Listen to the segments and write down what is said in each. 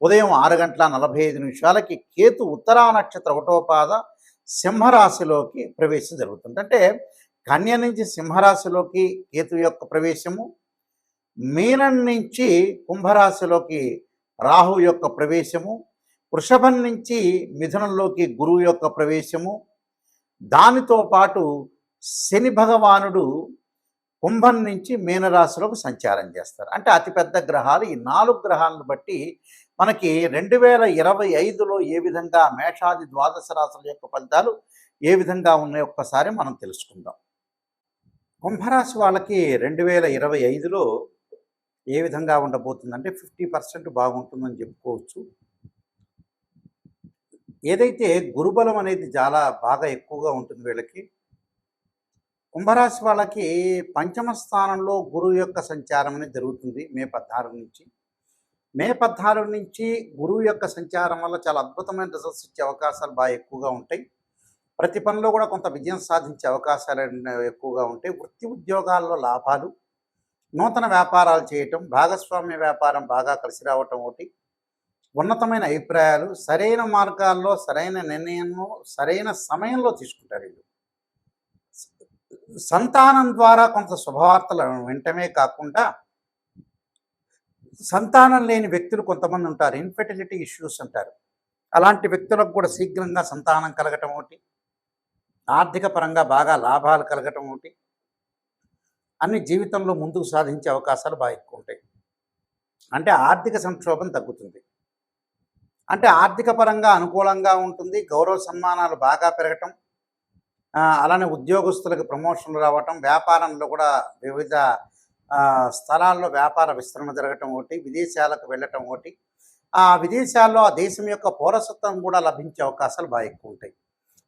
ఉదయం ఆరు గంటల నలభై ఐదు నిమిషాలకి కేతు ఉత్తరా నక్షత్ర ఒకటో పాద సింహరాశిలోకి ప్రవేశం జరుగుతుంది. అంటే కన్య నుంచి సింహరాశిలోకి కేతు యొక్క ప్రవేశము మీనం నుంచి కుంభరాశిలోకి రాహు యొక్క ప్రవేశము వృషభం నుంచి మిథునంలోకి గురువు యొక్క ప్రవేశము దానితో పాటు శని భగవానుడు కుంభం నుంచి మీనరాశిలోకి సంచారం చేస్తారు. అంటే అతిపెద్ద గ్రహాలు ఈ నాలుగు గ్రహాలను బట్టి మనకి రెండు వేల ఇరవై ఐదులో ఏ విధంగా మేషాది ద్వాదశ రాశుల యొక్క ఫలితాలు ఏ విధంగా ఉన్నాయి ఒక్కసారి మనం తెలుసుకుందాం. కుంభరాశి వాళ్ళకి రెండు వేల ఇరవై ఐదులో ఏ విధంగా ఉండబోతుందంటే ఫిఫ్టీ పర్సెంట్ బాగుంటుందని చెప్పుకోవచ్చు. ఏదైతే గురుబలం అనేది చాలా బాగా ఎక్కువగా ఉంటుంది వీళ్ళకి కుంభరాశి వాళ్ళకి పంచమ స్థానంలో గురువు యొక్క సంచారం అనేది జరుగుతుంది మే పద్నాలుగు నుంచి. మే పద్నాలుగు నుంచి గురువు యొక్క సంచారం వల్ల చాలా అద్భుతమైన రిజల్ట్స్ ఇచ్చే అవకాశాలు బాగా ఎక్కువగా ఉంటాయి. ప్రతి పనిలో కూడా కొంత విజయం సాధించే అవకాశాలు ఎక్కువగా ఉంటాయి. వృత్తి ఉద్యోగాల్లో లాభాలు నూతన వ్యాపారాలు చేయటం భాగస్వామ్య వ్యాపారం బాగా కలిసి రావటం ఒకటి. ఉన్నతమైన అభిప్రాయాలు సరైన మార్గాల్లో సరైన నిర్ణయంలో సరైన సమయంలో తీసుకుంటారు వీళ్ళు. సంతానం ద్వారా కొంత శుభవార్తలు వినటమే కాకుండా సంతానం లేని వ్యక్తులు కొంతమంది ఉంటారు. ఇన్ఫెర్టిలిటీ ఇష్యూస్ అంటారు. అలాంటి వ్యక్తులకు కూడా శీఘ్రంగా సంతానం కలగటం ఒకటి. ఆర్థిక పరంగా బాగా లాభాలు కలగటం ఒకటి. అన్ని జీవితంలో ముందుకు సాధించే అవకాశాలు బాగా ఎక్కువ ఉంటాయి. అంటే ఆర్థిక సంక్షోభం తగ్గుతుంది. అంటే ఆర్థిక పరంగా అనుకూలంగా ఉంటుంది. గౌరవ సన్మానాలు బాగా పెరగటం. అలానే ఉద్యోగస్తులకు ప్రమోషన్లు రావటం. వ్యాపారంలో కూడా వివిధ స్థలాల్లో వ్యాపార విస్తరణ జరగటం ఒకటి విదేశాలకు వెళ్ళటం ఒకటి. ఆ విదేశాల్లో ఆ దేశం యొక్క పౌరసత్వం కూడా లభించే అవకాశాలు బాగా ఎక్కువ ఉంటాయి.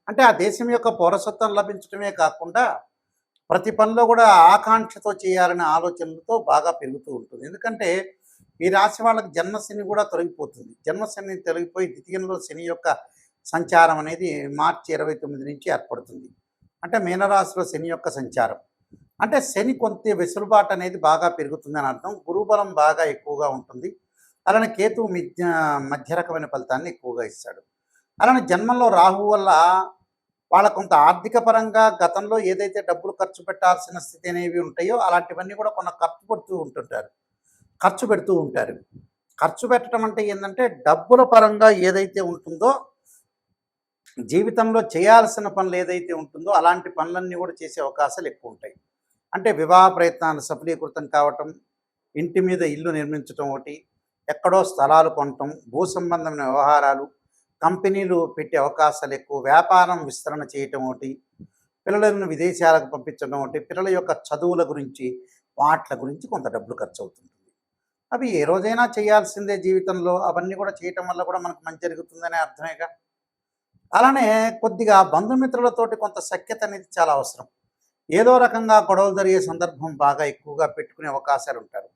అంటే ఆ దేశం యొక్క పౌరసత్వం లభించడమే కాకుండా ప్రతి పనిలో కూడా ఆకాంక్షతో చేయాలనే ఆలోచనలతో బాగా పెరుగుతూ ఉంటుంది. ఎందుకంటే ఈ రాశి వాళ్ళకి జన్మశని కూడా తొలగిపోతుంది. జన్మశని తొలగిపోయి ద్వితీయంలో శని యొక్క సంచారం అనేది మార్చి ఇరవై తొమ్మిది నుంచి ఏర్పడుతుంది. అంటే మీనరాశిలో శని యొక్క సంచారం. అంటే శని కొంత వెసులుబాటు అనేది బాగా పెరుగుతుందని అర్థం. గురుబలం బాగా ఎక్కువగా ఉంటుంది. అలానే కేతువు మధ్య మధ్య రకమైన ఫలితాన్ని ఎక్కువగా ఇస్తాడు. అలానే జన్మంలో రాహు వల్ల వాళ్ళ కొంత ఆర్థిక పరంగా గతంలో ఏదైతే డబ్బులు ఖర్చు పెట్టాల్సిన స్థితి అనేవి ఉంటాయో అలాంటివన్నీ కూడా కొంత ఖర్చు పెడుతూ ఉంటుంటారు. ఖర్చు పెడుతూ ఉంటారు. ఖర్చు పెట్టడం అంటే ఏంటంటే డబ్బుల పరంగా ఏదైతే ఉంటుందో జీవితంలో చేయాల్సిన పనులు ఏదైతే ఉంటుందో అలాంటి పనులన్నీ కూడా చేసే అవకాశాలు ఎక్కువ ఉంటాయి. అంటే వివాహ ప్రయత్నాలు సఫలీకృతం కావటం ఇంటి మీద ఇల్లు నిర్మించటం ఒకటి ఎక్కడో స్థలాలు కొనటం భూ సంబంధమైన వ్యవహారాలు కంపెనీలు పెట్టే అవకాశాలు ఎక్కువ వ్యాపారం విస్తరణ చేయటం ఒకటి పిల్లలను విదేశాలకు పంపించడం ఒకటి పిల్లల యొక్క చదువుల గురించి వాట్ల గురించి కొంత డబ్బులు ఖర్చు అవుతుంటుంది అవి ఏ రోజైనా చేయాల్సిందే జీవితంలో అవన్నీ కూడా చేయటం వల్ల కూడా మనకు మంచి జరుగుతుందనే అర్థమేగా? అలానే కొద్దిగా బంధుమిత్రులతోటి కొంత సఖ్యత అనేది చాలా అవసరం. ఏదో రకంగా గొడవలు జరిగే సందర్భం బాగా ఎక్కువగా పెట్టుకునే అవకాశాలు ఉంటారు.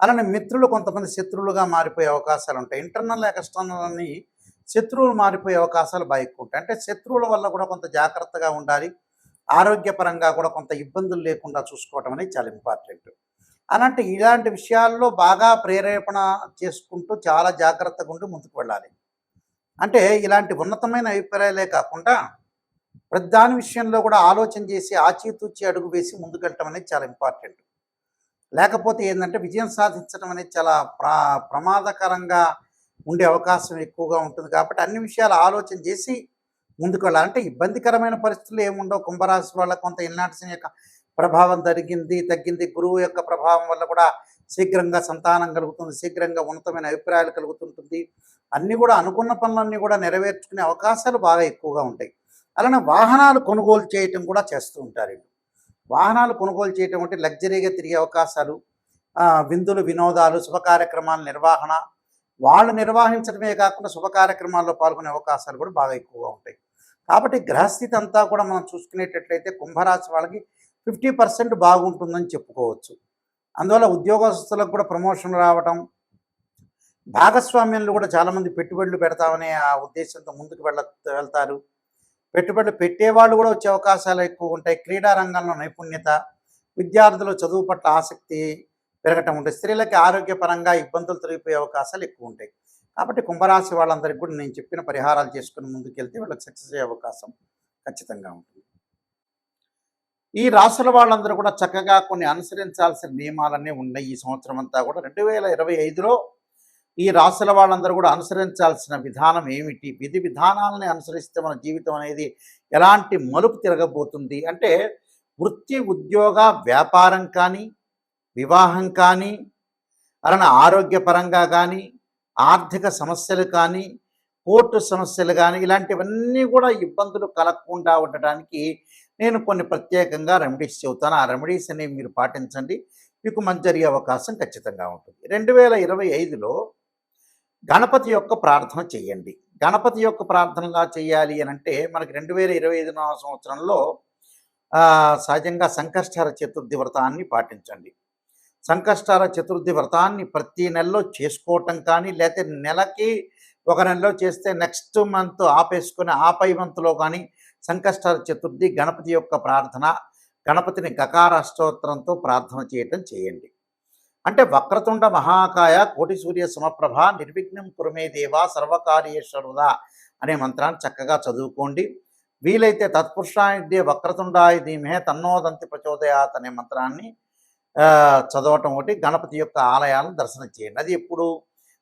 అలానే మిత్రులు కొంతమంది శత్రువులుగా మారిపోయే అవకాశాలు ఉంటాయి. ఇంటర్నల్ ఎక్స్టర్నల్ అని శత్రువులు మారిపోయే అవకాశాలు బాగా ఎక్కువ ఉంటాయి. అంటే శత్రువుల వల్ల కూడా కొంత జాగ్రత్తగా ఉండాలి. ఆరోగ్యపరంగా కూడా కొంత ఇబ్బందులు లేకుండా చూసుకోవటం అనేది చాలా ఇంపార్టెంట్. అలాంటి ఇలాంటి విషయాల్లో బాగా ప్రేరేపణ చేసుకుంటూ చాలా జాగ్రత్తగా ఉండి ముందుకు వెళ్ళాలి. అంటే ఇలాంటి ఉన్నతమైన అభిప్రాయాలే కాకుండా ప్రధాని విషయంలో కూడా ఆలోచన చేసి ఆచితూచి అడుగు వేసి ముందుకెళ్ళటం అనేది చాలా ఇంపార్టెంట్. లేకపోతే ఏంటంటే విజయం సాధించడం అనేది చాలా ప్రా ప్రమాదకరంగా ఉండే అవకాశం ఎక్కువగా ఉంటుంది. కాబట్టి అన్ని విషయాలు ఆలోచన చేసి ముందుకు వెళ్ళాలి అంటే ఇబ్బందికరమైన పరిస్థితులు ఏముండవు. కుంభరాశి వాళ్ళ కొంత ఇల్నాటి యొక్క ప్రభావం తగ్గింది తగ్గింది. గురువు యొక్క ప్రభావం వల్ల కూడా శీఘ్రంగా సంతానం కలుగుతుంది. శీఘ్రంగా ఉన్నతమైన అభిప్రాయాలు కలుగుతుంటుంది. అన్నీ కూడా అనుకున్న పనులన్నీ కూడా నెరవేర్చుకునే అవకాశాలు బాగా ఎక్కువగా ఉంటాయి. అలానే వాహనాలు కొనుగోలు చేయటం కూడా చేస్తూ ఉంటారు వాహనాలు కొనుగోలు చేయటం అంటే లగ్జరీగా తిరిగే అవకాశాలు విందులు వినోదాలు శుభకార్యక్రమాల నిర్వహణ వాళ్ళు నిర్వహించడమే కాకుండా శుభ కార్యక్రమాల్లో పాల్గొనే అవకాశాలు కూడా బాగా ఎక్కువగా ఉంటాయి. కాబట్టి గ్రహస్థితి అంతా కూడా మనం చూసుకునేటట్లయితే కుంభరాశి వాళ్ళకి ఫిఫ్టీ పర్సెంట్ బాగుంటుందని చెప్పుకోవచ్చు. అందువల్ల ఉద్యోగస్తులకు కూడా ప్రమోషన్ రావటం భాగస్వామ్యంలో కూడా చాలామంది పెట్టుబడులు పెడతామనే ఆ ఉద్దేశంతో ముందుకు వెళ్ళ వెళ్తారు. పెట్టుబడులు పెట్టేవాళ్ళు కూడా వచ్చే అవకాశాలు ఎక్కువ ఉంటాయి. క్రీడా రంగంలో నైపుణ్యత విద్యార్థులు చదువు పట్ల ఆసక్తి పెరగటం ఉంటాయి స్త్రీలకి ఆరోగ్యపరంగా ఇబ్బందులు తొలగిపోయే అవకాశాలు ఎక్కువ ఉంటాయి. కాబట్టి కుంభరాశి వాళ్ళందరికీ కూడా నేను చెప్పిన పరిహారాలు చేసుకుని ముందుకెళ్తే వాళ్ళకి సక్సెస్ అయ్యే అవకాశం ఖచ్చితంగా ఉంటుంది. ఈ రాసుల వాళ్ళందరూ కూడా చక్కగా కొన్ని అనుసరించాల్సిన నియమాలన్నీ ఉన్నాయి. ఈ సంవత్సరం అంతా కూడా రెండు వేల ఇరవై ఐదులో ఈ రాసుల వాళ్ళందరూ కూడా అనుసరించాల్సిన విధానం ఏమిటి? విధి విధానాలని అనుసరిస్తే మన జీవితం అనేది ఎలాంటి మలుపు తిరగబోతుంది? అంటే వృత్తి ఉద్యోగ వ్యాపారం కానీ వివాహం కానీ అలానే ఆరోగ్యపరంగా కానీ ఆర్థిక సమస్యలు కానీ కోర్టు సమస్యలు కానీ ఇలాంటివన్నీ కూడా ఇబ్బందులు కలగకుండా ఉండటానికి నేను కొన్ని ప్రత్యేకంగా రెమెడీస్ చెబుతాను. ఆ రెమెడీస్ అనేవి మీరు పాటించండి. మీకు మంచి జరిగే అవకాశం ఖచ్చితంగా ఉంటుంది. రెండు వేల ఇరవై ఐదులో గణపతి యొక్క ప్రార్థన చేయండి. గణపతి యొక్క ప్రార్థనగా చేయాలి అని అంటే మనకి రెండు వేల ఇరవై ఐదు సంవత్సరంలో సహజంగా సంకష్టార చతుర్థి వ్రతాన్ని పాటించండి. సంకష్టార చతుర్థి వ్రతాన్ని ప్రతి నెలలో చేసుకోవటం కానీ లేకపోతే నెలకి ఒక నెలలో చేస్తే నెక్స్ట్ మంత్ ఆపేసుకొని ఆపై మంత్లో కానీ సంకష్టార చతుర్థి గణపతి యొక్క ప్రార్థన గణపతిని గకార అష్టోత్తరంతో ప్రార్థన చేయటం చేయండి. అంటే వక్రతుండ మహాకాయ కోటి సూర్య సమప్రభ నిర్విఘ్నం కురుమే దేవా సర్వకార్యేశ్వరుదా అనే మంత్రాన్ని చక్కగా చదువుకోండి. వీలైతే తత్పురుషాయుధ్య వక్రతుండాయ ధీమే తన్నోదంతి ప్రచోదయాత్ అనే మంత్రాన్ని చదవటం ఒకటి గణపతి యొక్క ఆలయాలను దర్శనం చేయండి. అది ఎప్పుడు?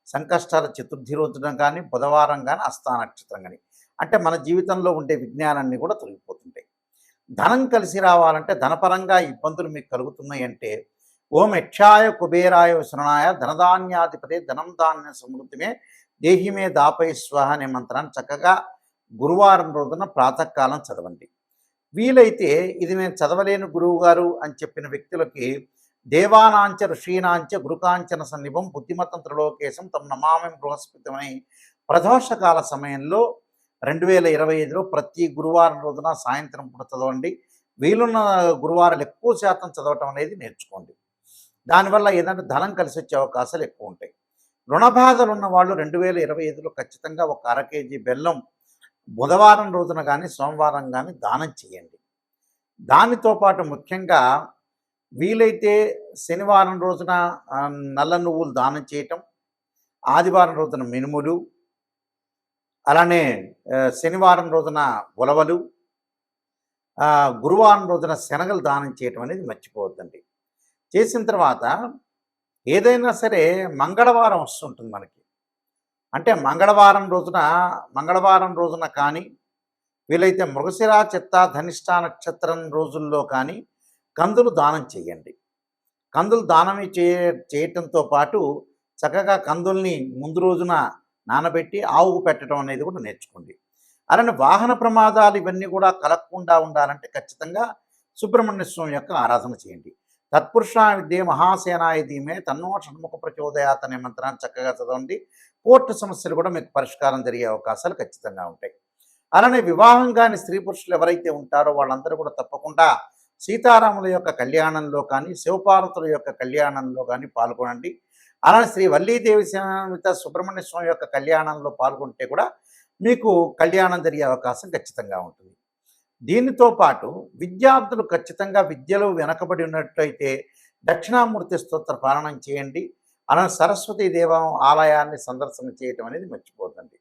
సంకష్టాల చతుర్థి రోజున కానీ బుధవారం కానీ అస్థా నక్షత్రం కానీ అంటే మన జీవితంలో ఉండే విజ్ఞానాన్ని కూడా తొలగిపోతుంటాయి. ధనం కలిసి రావాలంటే ధనపరంగా ఇబ్బందులు మీకు కలుగుతున్నాయి అంటే ఓం యక్షాయ కుబేరాయ శరణాయ ధనధాన్యాధిపతి ధనం ధాన్య సమృద్ధిమే దేహిమే దాపై స్వహ అనే మంత్రాన్ని చక్కగా గురువారం రోజున ప్రాతకాలం చదవండి. వీలైతే ఇది నేను చదవలేని గురువు గారు అని చెప్పిన వ్యక్తులకి దేవానాంచ ఋషీనాంచ గురుకాంచన సన్నిభం బుద్ధిమతం త్రిలోకేశం తమ నమామి బృహస్పతిమని ప్రదోషకాల సమయంలో రెండు వేల ఇరవై ఐదులో ప్రతి గురువారం రోజున సాయంత్రం పూట చదవండి. వీలున్న గురువారాలు ఎక్కువ శాతం చదవటం అనేది నేర్చుకోండి. దానివల్ల ఏదంటే ధనం కలిసి వచ్చే అవకాశాలు ఎక్కువ ఉంటాయి రుణ బాధలు ఉన్న వాళ్ళు రెండు వేల ఇరవై ఐదులో ఖచ్చితంగా ఒక అర కేజీ బెల్లం బుధవారం రోజున కానీ సోమవారం కానీ దానం చేయండి. దానితో పాటు ముఖ్యంగా వీలైతే శనివారం రోజున నల్ల నువ్వులు దానం చేయటం ఆదివారం రోజున మినుములు అలానే శనివారం రోజున ఉలవలు గురువారం రోజున శనగలు దానం చేయటం అనేది మర్చిపోవద్దండి. చేసిన తర్వాత ఏదైనా సరే మంగళవారం వస్తుంటుంది మనకి. అంటే మంగళవారం రోజున మంగళవారం రోజున కానీ వీలైతే మృగశిర చిత్త ధనిష్ట నక్షత్రం రోజుల్లో కానీ కందులు దానం చేయండి. కందులు దానం చే చేయటంతో పాటు చక్కగా కందుల్ని ముందు రోజున నానబెట్టి ఆవుకు పెట్టడం అనేది కూడా నేర్చుకోండి. అలానే వాహన ప్రమాదాలు ఇవన్నీ కూడా కలగకుండా ఉండాలంటే ఖచ్చితంగా సుబ్రహ్మణ్య స్వామి యొక్క ఆరాధన చేయండి. తత్పురుష విద్య మహాసేనాయ ధీమే తన్నో షణ్ముఖ ప్రచోదయాత్ అనే మంత్రాన్ని చక్కగా చదవండి. కోర్టు సమస్యలు కూడా మీకు పరిష్కారం జరిగే అవకాశాలు ఖచ్చితంగా ఉంటాయి. అలానే వివాహం కాని స్త్రీ పురుషులు ఎవరైతే ఉంటారో వాళ్ళందరూ కూడా తప్పకుండా సీతారాముల యొక్క కళ్యాణంలో కానీ శివపార్వతుల యొక్క కళ్యాణంలో కానీ పాల్గొనండి. అలానే శ్రీ వల్లీదేవి సమేత సుబ్రహ్మణ్య స్వామి యొక్క కళ్యాణంలో పాల్గొంటే కూడా మీకు కళ్యాణం జరిగే అవకాశం ఖచ్చితంగా ఉంటుంది. దీనితో పాటు విద్యార్థులు ఖచ్చితంగా విద్యలో వెనకబడి ఉన్నట్లయితే దక్షిణామూర్తి స్తోత్ర పాలనం చేయండి. అనంత సరస్వతీ దేవం ఆలయాన్ని సందర్శన చేయటం అనేది మర్చిపోతుంది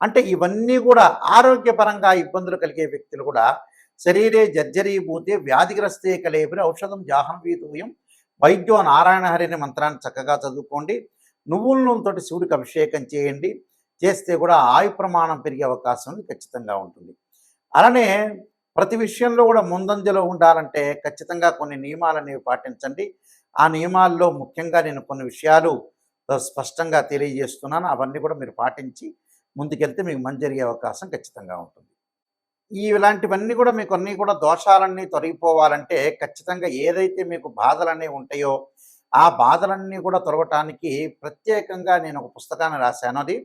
అంటే ఇవన్నీ కూడా ఆరోగ్యపరంగా ఇబ్బందులు కలిగే వ్యక్తులు కూడా శరీరే జర్జరీభూతే వ్యాధిగ్రస్తే కలేబిరి ఔషధం జాహ్నవీతూయం వైద్యో నారాయణ హరి అనే మంత్రాన్ని చక్కగా చదువుకోండి. నువ్వుల నూనెతోటి శివుడికి అభిషేకం చేయండి. చేస్తే కూడా ఆయు ప్రమాణం పెరిగే అవకాశం ఖచ్చితంగా ఉంటుంది. అలానే ప్రతి విషయంలో కూడా ముందంజలో ఉండాలంటే ఖచ్చితంగా కొన్ని నియమాలు అనేవి పాటించండి. ఆ నియమాల్లో ముఖ్యంగా నేను కొన్ని విషయాలు స్పష్టంగా తెలియజేస్తున్నాను. అవన్నీ కూడా మీరు పాటించి ముందుకెళ్తే మీకు మంచి జరిగే అవకాశం ఖచ్చితంగా ఉంటుంది. ఈ ఇలాంటివన్నీ కూడా మీకు అన్నీ కూడా దోషాలన్నీ తొలగిపోవాలంటే ఖచ్చితంగా ఏదైతే మీకు బాధలన్నీ ఉంటాయో ఆ బాధలన్నీ కూడా తొలగటానికి ప్రత్యేకంగా నేను ఒక పుస్తకాన్ని రాశాను. అది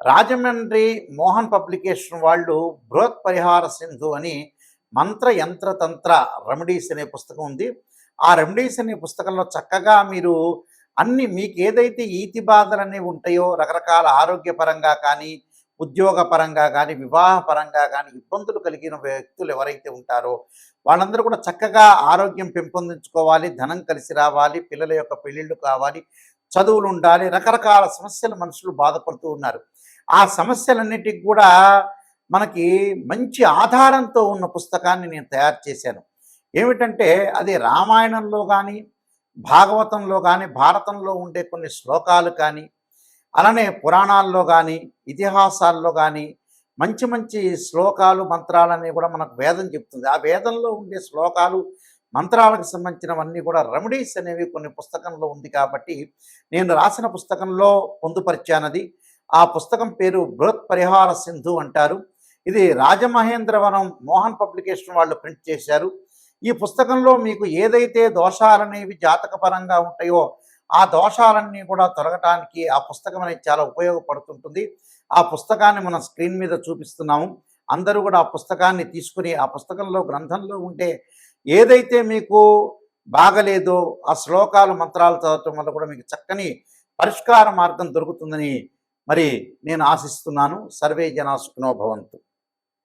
రాజమండ్రి మోహన్ పబ్లికేషన్ వాళ్ళు బృహత్ పరిహార సింధు అని మంత్ర యంత్ర తంత్ర రెమెడీస్ అనే పుస్తకం ఉంది. ఆ రెమెడీస్ అనే పుస్తకంలో చక్కగా మీరు అన్ని మీకు ఏదైతే ఈతి బాధలు అనేవి ఉంటాయో రకరకాల ఆరోగ్యపరంగా కానీ ఉద్యోగపరంగా కానీ వివాహపరంగా కానీ ఇబ్బందులు కలిగిన వ్యక్తులు ఎవరైతే ఉంటారో వాళ్ళందరూ కూడా చక్కగా ఆరోగ్యం పెంపొందించుకోవాలి ధనం కలిసి రావాలి పిల్లల యొక్క పెళ్ళిళ్ళు కావాలి చదువులు ఉండాలి రకరకాల సమస్యలు మనుషులు బాధపడుతూ ఉన్నారు. ఆ సమస్యలన్నిటికి కూడా మనకి మంచి ఆధారంతో ఉన్న పుస్తకాన్ని నేను తయారు చేశాను. ఏమిటంటే అది రామాయణంలో కానీ భాగవతంలో కానీ భారతంలో ఉండే కొన్ని శ్లోకాలు కానీ అలానే పురాణాల్లో కానీ ఇతిహాసాల్లో కానీ మంచి మంచి శ్లోకాలు మంత్రాలన్నీ కూడా మనకు వేదం చెప్తుంది. ఆ వేదంలో ఉండే శ్లోకాలు మంత్రాలకు సంబంధించినవన్నీ కూడా రెమెడీస్ అనేవి కొన్ని పుస్తకంలో ఉంది కాబట్టి నేను రాసిన పుస్తకంలో పొందుపరిచానది. ఆ పుస్తకం పేరు బృహత్ పరిహార సింధు అంటారు. ఇది రాజమహేంద్రవనం మోహన్ పబ్లికేషన్ వాళ్ళు ప్రింట్ చేశారు. ఈ పుస్తకంలో మీకు ఏదైతే దోషాలనేవి జాతకపరంగా ఉంటాయో ఆ దోషాలన్నీ కూడా తొలగటానికి ఆ పుస్తకం అనేది చాలా ఉపయోగపడుతుంటుంది. ఆ పుస్తకాన్ని మనం స్క్రీన్ మీద చూపిస్తున్నాము. అందరూ కూడా ఆ పుస్తకాన్ని తీసుకుని ఆ పుస్తకంలో గ్రంథంలో ఉంటే ఏదైతే మీకు బాగలేదో ఆ శ్లోకాలు మంత్రాలు చదవటం వల్ల కూడా మీకు చక్కని పరిష్కార మార్గం దొరుకుతుందని మరి నేను ఆశిస్తున్నాను. సర్వే జనా సుఖినో భవంతు.